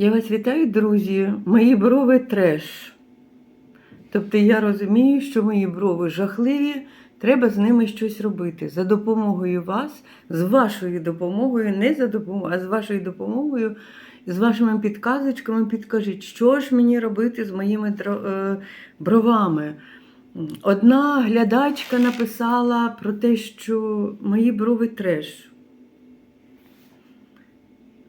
Я вас вітаю, друзі. Мої брови треш. Тобто я розумію, що мої брови жахливі, треба з ними щось робити. За допомогою вас, з вашою допомогою, не за допомогою, а з вашою допомогою, з вашими підказочками підкажіть, що ж мені робити з моїми е, бровами. Одна глядачка написала про те, що мої брови треш.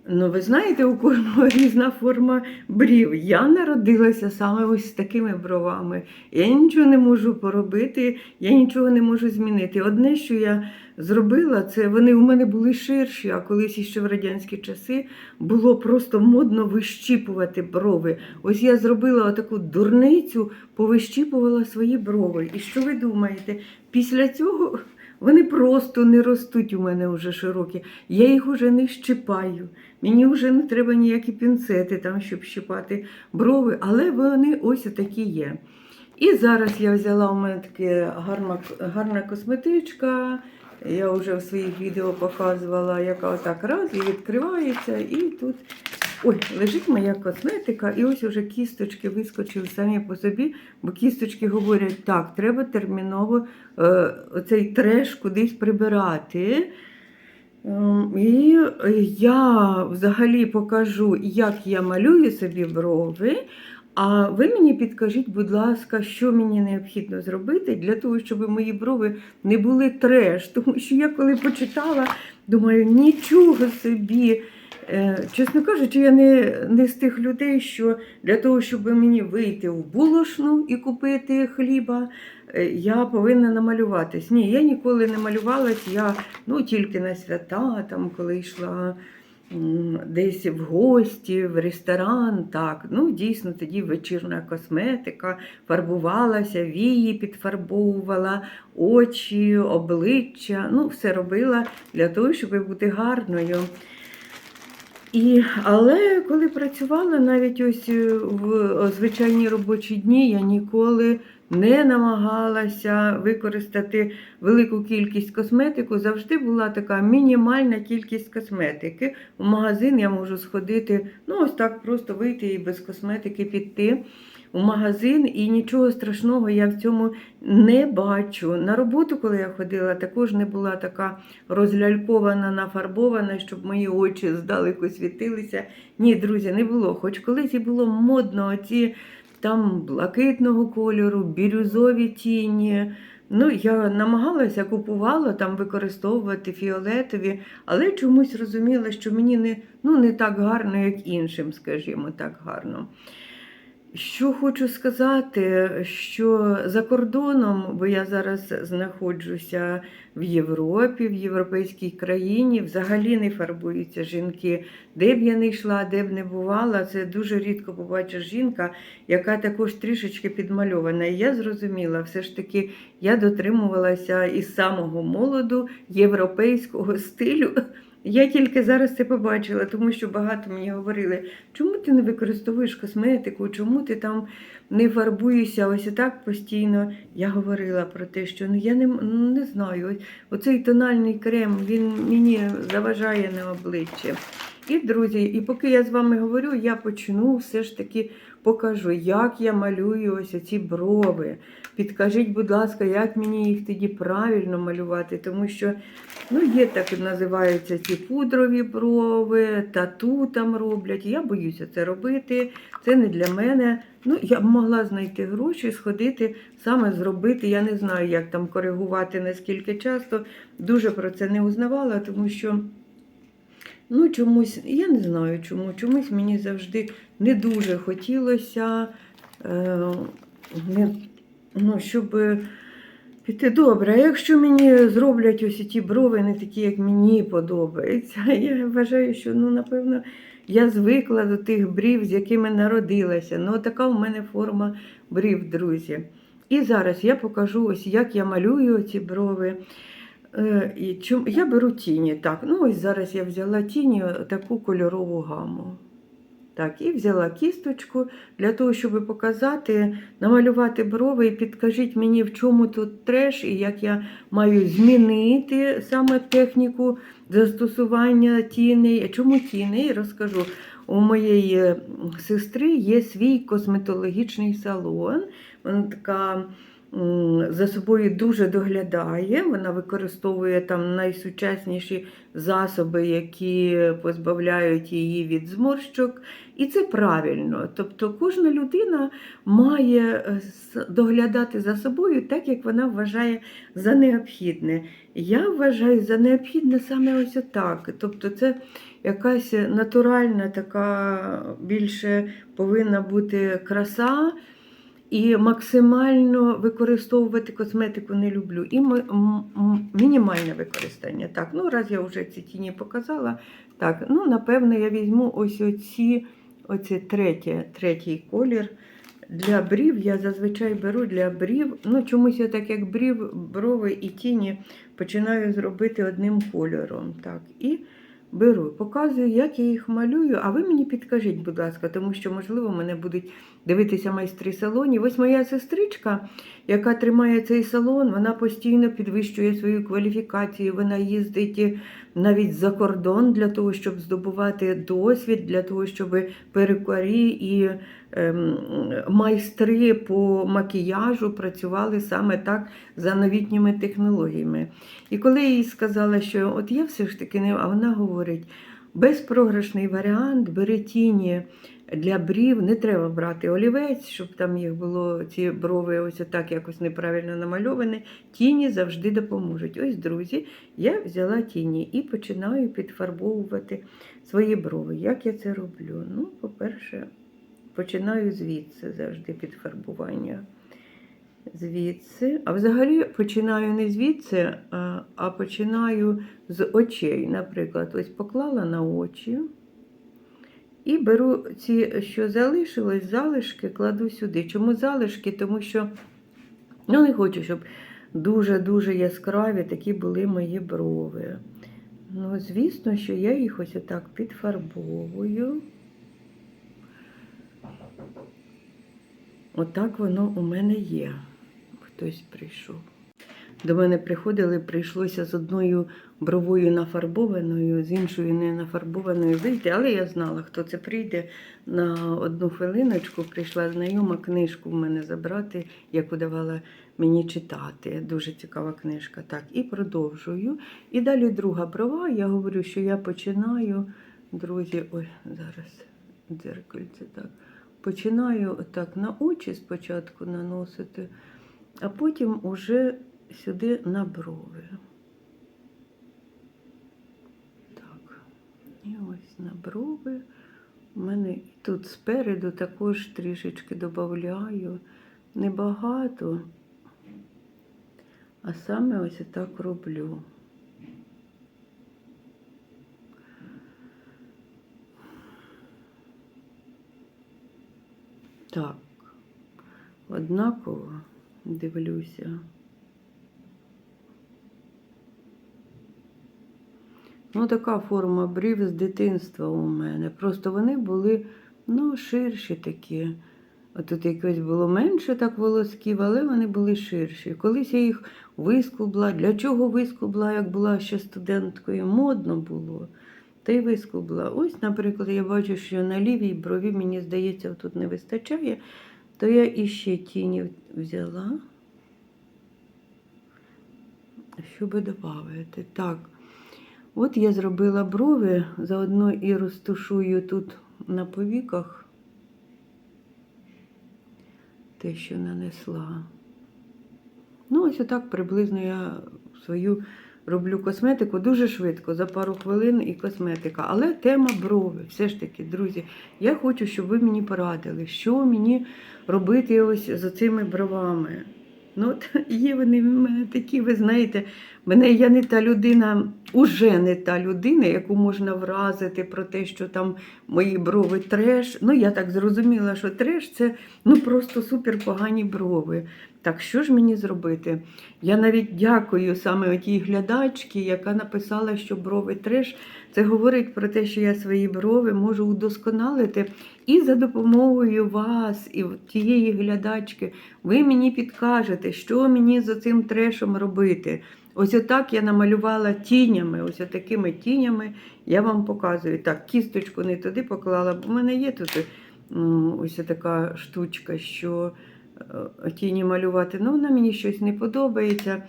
Ну, ви знаєте, у кожного різна форма брів. Я народилася саме ось з такими бровами. Я нічого не можу поробити, я нічого не можу змінити. Одне, що я зробила, це вони у мене були ширші, а колись іще в радянські часи було просто модно вищіпувати брови. Ось я зробила таку дурницю, повищіпувала свої брови. І що ви думаєте? Після цього вони просто не ростуть у мене вже широкі. Я їх уже не щипаю. Мені вже не треба ніякі пінцети, там, щоб щипати брови, але вони ось такі є. І зараз я взяла у мене така гарна, гарна косметичка. Я вже в своїх відео показувала, яка отак раз і відкривається. І тут ой, лежить моя косметика, і ось уже кісточки вискочили самі по собі, бо кісточки говорять, так, треба терміново е, оцей треш кудись прибирати. Ем, І я взагалі покажу, як я малюю собі брови. А ви мені підкажіть, будь ласка, що мені необхідно зробити для того, щоб мої брови не були треш. Тому що я коли почитала, думаю, нічого собі. Е, Чесно кажучи, я не, не з тих людей, що для того, щоб мені вийти в булошну і купити хліба, е, я повинна намалюватись. Ні, я ніколи не малювалась, я ну, тільки на свята, там, коли йшла десь в гості, в ресторан. Так, ну дійсно тоді вечірна косметика, фарбувалася, вії підфарбовувала, очі, обличчя. Ну, все робила для того, щоб бути гарною. І, але коли працювала навіть ось е, в звичайні робочі дні, я ніколи не намагалася використати велику кількість косметику. Завжди була така мінімальна кількість косметики. У магазин я можу сходити, ну ось так просто вийти і без косметики піти у магазин, і нічого страшного я в цьому не бачу. На роботу, коли я ходила, також не була така розлялькована, нафарбована, щоб мої очі здалеку світилися. Ні, друзі, не було. Хоч колись і було модно оці там блакитного кольору, бірюзові тіні. Ну, я намагалася купувала там використовувати фіолетові, але чомусь розуміла, що мені не, ну, не так гарно, як іншим, скажімо, так гарно. Що хочу сказати, що за кордоном, бо я зараз знаходжуся в Європі, в європейській країні, взагалі не фарбуються жінки. Де б я не йшла, де б не бувала, це дуже рідко побачиш жінка, яка також трішечки підмальована. І я зрозуміла, все ж таки я дотримувалася із самого молоду європейського стилю. Я тільки зараз це побачила, тому що багато мені говорили, чому ти не використовуєш косметику, чому ти там не фарбуєшся ось і так постійно. Я говорила про те, що ну я не, ну, не знаю, оцей тональний крем він мені заважає на обличчя. І, друзі, і поки я з вами говорю, я почну все ж таки покажу, як я малюю ось ці брови. Підкажіть, будь ласка, як мені їх тоді правильно малювати, тому що ну, є так називаються ці пудрові брови, тату там роблять. Я боюся це робити. Це не для мене. Ну, я б могла знайти гроші, сходити, саме зробити. Я не знаю, як там коригувати наскільки часто. Дуже про це не узнавала, тому що. Ну, чомусь, я не знаю чому, чомусь мені завжди не дуже хотілося, е, не, ну, щоб піти добре. А якщо мені зроблять ось ті брови не такі, як мені подобається, я вважаю, що ну, напевно я звикла до тих брів, з якими народилася. Ну, така в мене форма брів, друзі. І зараз я покажу, ось як я малюю ці брови. Е, Я беру тіні. Так, ну ось зараз я взяла тіні таку кольорову гаму. Так, і взяла кісточку для того, щоб показати, намалювати брови і підкажіть мені, в чому тут треш, і як я маю змінити саме техніку застосування тіней. Чому тіней? Розкажу. у моєї сестри є свій косметологічний салон. Вона така за собою дуже доглядає. Вона використовує там найсучасніші засоби, які позбавляють її від зморщок. І це правильно. Тобто кожна людина має е, доглядати за собою так, як вона вважає за необхідне. Я вважаю за необхідне саме ось отак. Тобто це якась натуральна така більше повинна бути краса. І максимально використовувати косметику не люблю. І мінімальне використання. Так, ну раз я вже ці тіні показала. Так, ну напевно, я візьму ось оці, оці третє, третій колір. Для брів я зазвичай беру для брів. Ну, чомусь я так як брів, брови і тіні починаю зробити одним кольором. Так, і беру, показую, як я їх малюю, а ви мені підкажіть, будь ласка, тому що, можливо, мене будуть дивитися майстри салонів. Ось моя сестричка, яка тримає цей салон, вона постійно підвищує свою кваліфікацію. Вона їздить навіть за кордон для того, щоб здобувати досвід, для того, щоб перукарі і ем, майстри по макіяжу працювали саме так за новітніми технологіями. І коли їй сказала, що от я все ж таки не, а вона говорить. Безпрограшний варіант, бери тіні для брів, не треба брати олівець, щоб там їх було ці брови ось так якось неправильно намальовані. Тіні завжди допоможуть. Ось, друзі, я взяла тіні і починаю підфарбовувати свої брови. Як я це роблю? Ну, по-перше, починаю звідси завжди підфарбування. Звідси. А взагалі починаю не звідси, а, починаю з очей. Наприклад, ось поклала на очі. І беру ці, що залишилось, залишки, кладу сюди. Чому залишки? Тому що ну, не хочу, щоб дуже-дуже яскраві такі були мої брови. Ну, звісно, що я їх ось отак підфарбовую. Отак воно у мене є. Хтось прийшов. До мене приходили, прийшлося з одною бровою нафарбованою, з іншою не нафарбованою вийти, але я знала, хто це прийде на одну хвилиночку. Прийшла знайома книжку в мене забрати, яку давала мені читати. Дуже цікава книжка. Так, і продовжую. І далі друга брова. Я говорю, що я починаю, друзі, ой, зараз дзеркальце так. Починаю так на очі спочатку наносити, а потім уже сюди на брови. Так, і ось на брови. У мене тут спереду також трішечки додаю. Небагато, а саме ось так роблю. Так, однаково дивлюся. Ну, така форма брів з дитинства у мене. Просто вони були ну, ширші такі. А тут якось було менше так волосків, але вони були ширші. Колись я їх вискубла. Для чого вискубла, як була ще студенткою, модно було. Та й вискубла. Ось, наприклад, я бачу, що на лівій брові, мені здається, тут не вистачає, то я іще тіні взяла, щоб додати. Так. От я зробила брови, заодно і розтушую тут на повіках те, що нанесла. Ну, ось отак приблизно я свою роблю косметику дуже швидко, за пару хвилин і косметика. Але тема брови. Все ж таки, друзі, я хочу, щоб ви мені порадили, що мені робити ось з цими бровами. Ну, от є вони в мене такі, ви знаєте, мене я не та людина, уже не та людина, яку можна вразити про те, що там мої брови треш. Ну, я так зрозуміла, що треш це ну просто супер погані брови. Так що ж мені зробити? Я навіть дякую саме отій глядачці, яка написала, що брови треш. Це говорить про те, що я свої брови можу удосконалити. І за допомогою вас, і тієї глядачки, ви мені підкажете, що мені з цим трешом робити. Ось отак я намалювала тінями, ось такими тінями я вам показую. Так, кісточку не туди поклала, бо в мене є тут ось така штучка, що е, тіні малювати. Ну, вона мені щось не подобається.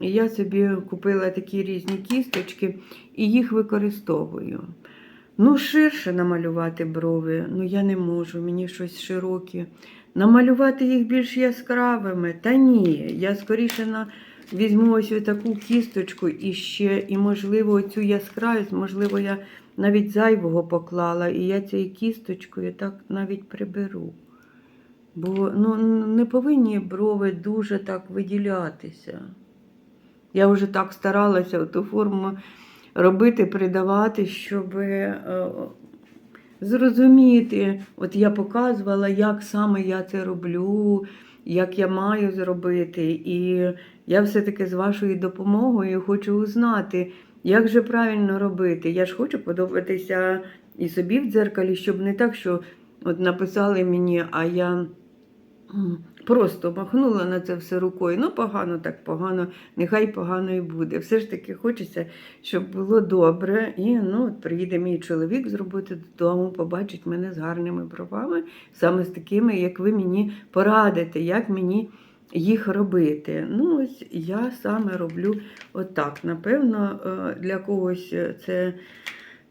Я собі купила такі різні кісточки і їх використовую. Ну, ширше намалювати брови, ну я не можу, мені щось широке. Намалювати їх більш яскравими. Та ні, я скоріше на... візьму ось таку кісточку і ще, і, можливо, цю яскравість, можливо, я навіть зайвого поклала, і я цією кісточкою так навіть приберу. Бо ну, не повинні брови дуже так виділятися. Я вже так старалася ту форму робити, придавати, щоб е, зрозуміти. От я показувала, як саме я це роблю, як я маю зробити. І я все-таки з вашою допомогою хочу узнати, як же правильно робити. Я ж хочу подобатися і собі в дзеркалі, щоб не так, що от написали мені, а я. Просто махнула на це все рукою. Ну, погано, так погано, нехай погано і буде. Все ж таки хочеться, щоб було добре. І ну, от приїде мій чоловік з роботи додому, побачить мене з гарними бровами, саме з такими, як ви мені порадите, як мені їх робити. Ну, ось я саме роблю отак. Напевно, е, для когось це.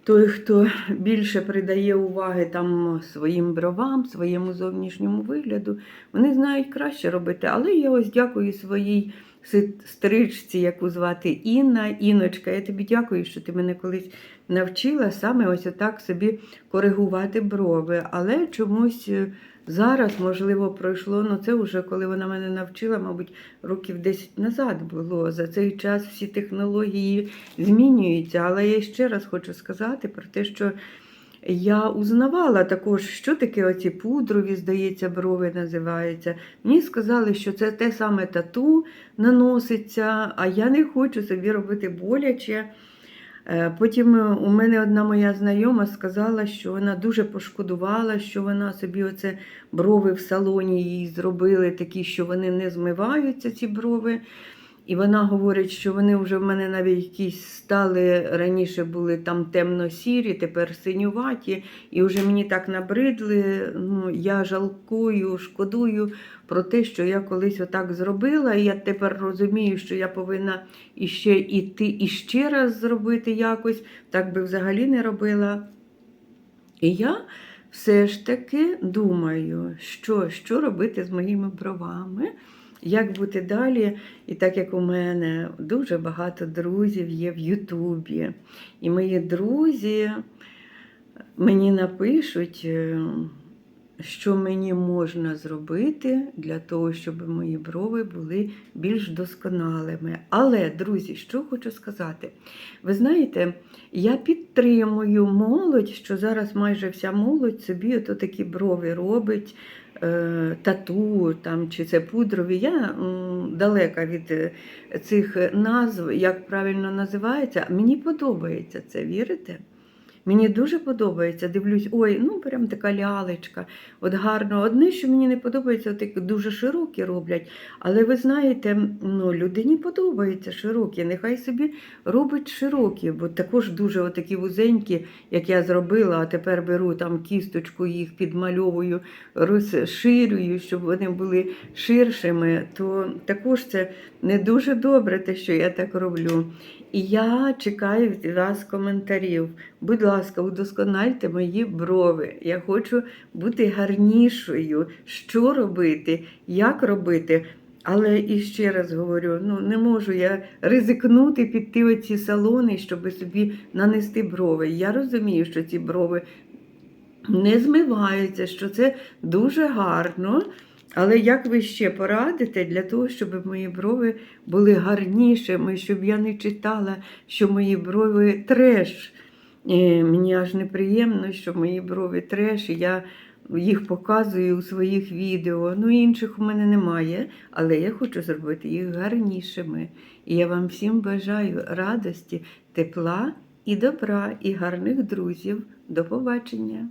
Той, хто більше придає уваги там своїм бровам, своєму зовнішньому вигляду, вони знають краще робити. Але я ось дякую своїй сестричці, яку звати Інна. Іночка, я тобі дякую, що ти мене колись навчила саме ось отак собі коригувати брови. Але чомусь е, зараз, можливо, пройшло, ну це вже коли вона мене навчила, мабуть, років 10 назад було. За цей час всі технології змінюються. Але я ще раз хочу сказати про те, що я узнавала також, що таке оці пудрові, здається, брови називаються. Мені сказали, що це те саме тату наноситься, а я не хочу собі робити боляче. Е, Потім е, у мене одна моя знайома сказала, що вона дуже пошкодувала, що вона собі оце брови в салоні їй зробили такі, що вони не змиваються, ці брови. І вона говорить, що вони вже в мене навіть якісь стали раніше були там темно-сірі, тепер синюваті, і вже мені так набридли. Ну, я жалкую, шкодую про те, що я колись отак зробила. І я тепер розумію, що я повинна іще іти і ще раз зробити якось, так би взагалі не робила. І я все ж таки думаю, що, що робити з моїми бровами. Як бути далі? І так як у мене дуже багато друзів є в Ютубі, і мої друзі мені напишуть, е, що мені можна зробити для того, щоб мої брови були більш досконалими. Але, друзі, що хочу сказати, ви знаєте, я підтримую молодь, що зараз майже вся молодь собі ото такі брови робить е, тату там, чи це пудрові. Я далека від е, цих назв, як правильно називається. Мені подобається це, вірите? Мені дуже подобається. Дивлюсь, ой, ну прям така лялечка. От гарно. Одне, що мені не подобається, от дуже широкі роблять. Але ви знаєте, ну, людині подобається широкі. Нехай собі робить широкі, бо також дуже отакі вузенькі, як я зробила, а тепер беру там кісточку, їх підмальовую, розширюю, щоб вони були ширшими, то також це не дуже добре, те, що я так роблю. І я чекаю від вас коментарів. Будь ласка, удоскональте мої брови. Я хочу бути гарнішою. Що робити, як робити. Але і ще раз говорю: ну не можу я ризикнути піти в ці салони, щоб собі нанести брови. Я розумію, що ці брови не змиваються, що це дуже гарно. Але як ви ще порадите для того, щоб мої брови були гарнішими, щоб я не читала, що мої брови треш. І мені аж неприємно, що мої брови треш, і я їх показую у своїх відео. Ну, інших у мене немає, але я хочу зробити їх гарнішими. І я вам всім бажаю радості, тепла і добра, і гарних друзів. До побачення!